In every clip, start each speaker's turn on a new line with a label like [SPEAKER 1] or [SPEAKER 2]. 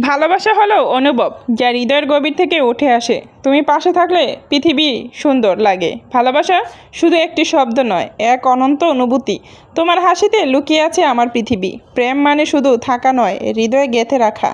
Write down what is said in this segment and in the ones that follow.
[SPEAKER 1] ভালোবাসা হলো অনুভব, যা হৃদয়ের গভীর থেকে উঠে আসে। তুমি পাশে থাকলে পৃথিবী সুন্দর লাগে। ভালোবাসা শুধু একটি শব্দ নয়, এক অনন্ত অনুভূতি। তোমার হাসিতে লুকিয়ে আছে আমার পৃথিবী। প্রেম মানে শুধু থাকা নয়, হৃদয়ে গেঁথে রাখা।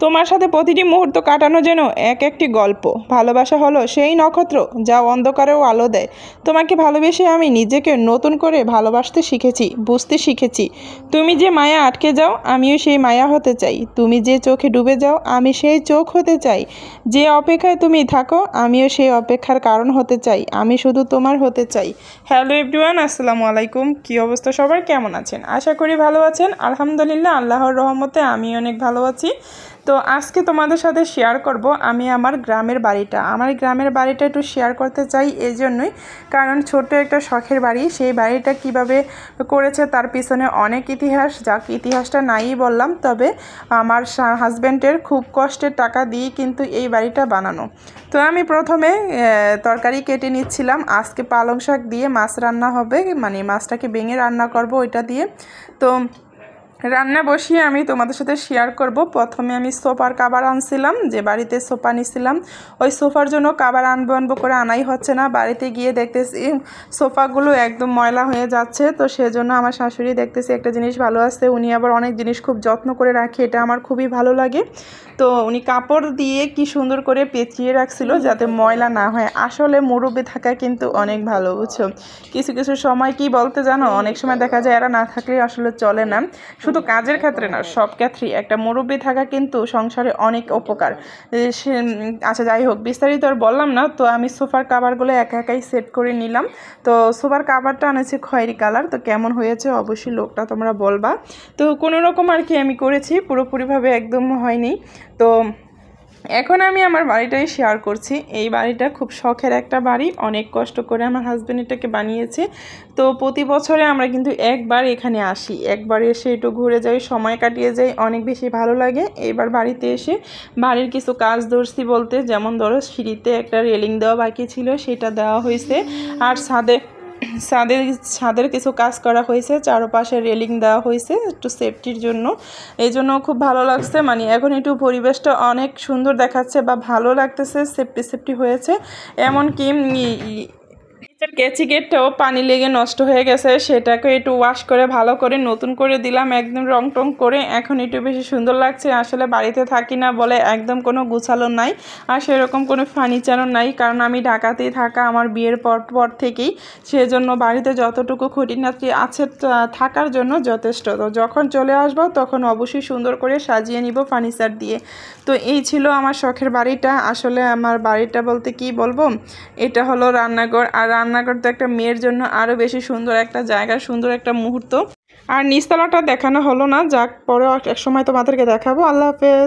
[SPEAKER 1] তোমার সাথে প্রতিটি মুহূর্ত কাটানো যেন এক একটি গল্প। ভালোবাসা হলো সেই নক্ষত্র যা অন্ধকারেও আলো দেয়। তোমাকে ভালোবেসে আমি নিজেকে নতুন করে ভালোবাসতে শিখেছি, বুঝতে শিখেছি। তুমি যে মায়া আটকে যাও, আমিও সেই মায়া হতে চাই। তুমি যে চোখে ডুবে যাও, আমি সেই চোখ হতে চাই। যে অপেক্ষায় তুমি থাকো, আমিও সেই অপেক্ষার কারণ হতে চাই। আমি শুধু তোমার হতে চাই। হ্যালো এভরিওয়ান, আসসালামু আলাইকুম। কী অবস্থা সবার? কেমন আছেন? আশা করি ভালো আছেন। আলহামদুলিল্লাহ, আল্লাহর রহমতে আমি অনেক ভালো আছি। তো আজকে তোমাদের সাথে শেয়ার করব আমি আমার গ্রামের বাড়িটা। আমার গ্রামের বাড়িটা একটু শেয়ার করতে চাই এই জন্যই কারণ ছোট্ট একটা শখের বাড়ি। সেই বাড়িটা কীভাবে করেছে তার পিছনে অনেক ইতিহাস। যাক, ইতিহাসটা নাই বললাম, তবে আমার হাজব্যান্ডের খুব কষ্টের টাকা দিয়ে কিন্তু এই বাড়িটা বানানো। তো আমি প্রথমে তরকারি কেটে নিচ্ছিলাম। আজকে পালং শাক দিয়ে মাছ রান্না হবে মানে মাছটাকে ভেঙে রান্না করব ওইটা দিয়ে। তো রান্না বসিয়ে আমি তোমাদের সাথে শেয়ার করব। প্রথমে আমি সোফার কাবার আনছিলাম, যে বাড়িতে সোফা নিছিলাম। ওই সোফার জন্য কাবার আনব আনব করে আনাই হচ্ছে না। বাড়িতে গিয়ে দেখতেছি সোফাগুলো একদম ময়লা হয়ে যাচ্ছে, তো সেজন্য আমার শাশুড়ি দেখতেছি একটা জিনিস ভালো আছে, উনি আবার অনেক জিনিস খুব যত্ন করে রাখে, এটা আমার খুবই ভালো লাগে। তো উনি কাপড় দিয়ে কি সুন্দর করে পেঁচিয়ে রাখছিল যাতে ময়লা না হয়। আসলে মুরব্বি থাকা কিন্তু অনেক ভালো, বুঝছ? কিছু কিছু সময় কি বলতে জানো? অনেক সময় দেখা যায় এরা না থাকলে আসলে চলে না। শুধু কাজের ক্ষেত্রে না, সব ক্ষেত্রেই একটা মুরব্বি থাকা কিন্তু সংসারে অনেক উপকার। সে আচ্ছা যাই হোক, বিস্তারিত আর বললাম না, তো আমি সোফার কাভারগুলো একা একাই সেট করে নিলাম। তো সোফার কাভারটা আনেছি খয়েরি কালার, তো কেমন হয়েছে অবশ্যই লোকটা তোমরা বলবা। তো কোনো রকম আর কি আমি করেছি, পুরোপুরিভাবে একদম হয়নি। তো এখন আমি আমার বাড়িটাই শেয়ার করছি। এই বাড়িটা খুব শখের একটা বাড়ি। অনেক কষ্ট করে আমার হাজব্যান্ড এটাকে বানিয়েছে। তো প্রতি বছরে আমরা কিন্তু একবার এখানে আসি। একবার এসে একটু ঘুরে যাই, সময় কাটিয়ে যাই, অনেক বেশি ভালো লাগে। এবার বাড়িতে এসে বাড়ির কিছু কাজ ধরছি বলতে, যেমন ধরো সিঁড়িতে একটা রেলিং দেওয়া বাকি ছিল, সেটা দেওয়া হয়েছে। আর ছাদে ছাদের ছাদের কিছু কাজ করা হয়েছে, চারপাশে রেলিং দেওয়া হয়েছে একটু সেফটির জন্য। এই জন্য খুব ভালো লাগছে। মানে এখন একটু পরিবেশটা অনেক সুন্দর দেখাচ্ছে বা ভালো লাগতেছে সেফটি সেফটি হয়েছে। এমনকি নিচের কেচি গেটটাও পানি লেগে নষ্ট হয়ে গেছে, সেটাকে একটু ওয়াশ করে, ভালো করে, নতুন করে দিলাম, একদম রং টং করে। এখন একটু বেশি সুন্দর লাগছে, আসলে বাড়িতে থাকি না বলে একদম কোনো গুছালো নাই, আর সেরকম কোনো ফার্নিচারও নাই, কারণ আমি ঢাকাতেই থাকা আমার বিয়ের পর পর থেকেই। সেজন্য বাড়িতে যতটুকু খুঁটিনাটি আছে থাকার জন্য যথেষ্ট। তো যখন চলে আসব, তখন অবশ্যই সুন্দর করে সাজিয়ে নিব ফার্নিচার দিয়ে। তো এই ছিল আমার শখের বাড়িটা। আসলে আমার বাড়িটা বলতে কি বলব? এটা হলো রান্নাঘর, আর রান্নাঘর তো একটা মেয়ের জন্য আরও বেশি সুন্দর একটা জায়গা, সুন্দর একটা মুহূর্ত। আর নিস্তলাটা দেখানো হলো না, যাক পরে এক সময় তোমাদেরকে দেখাবো। আল্লাহ হাফেজ।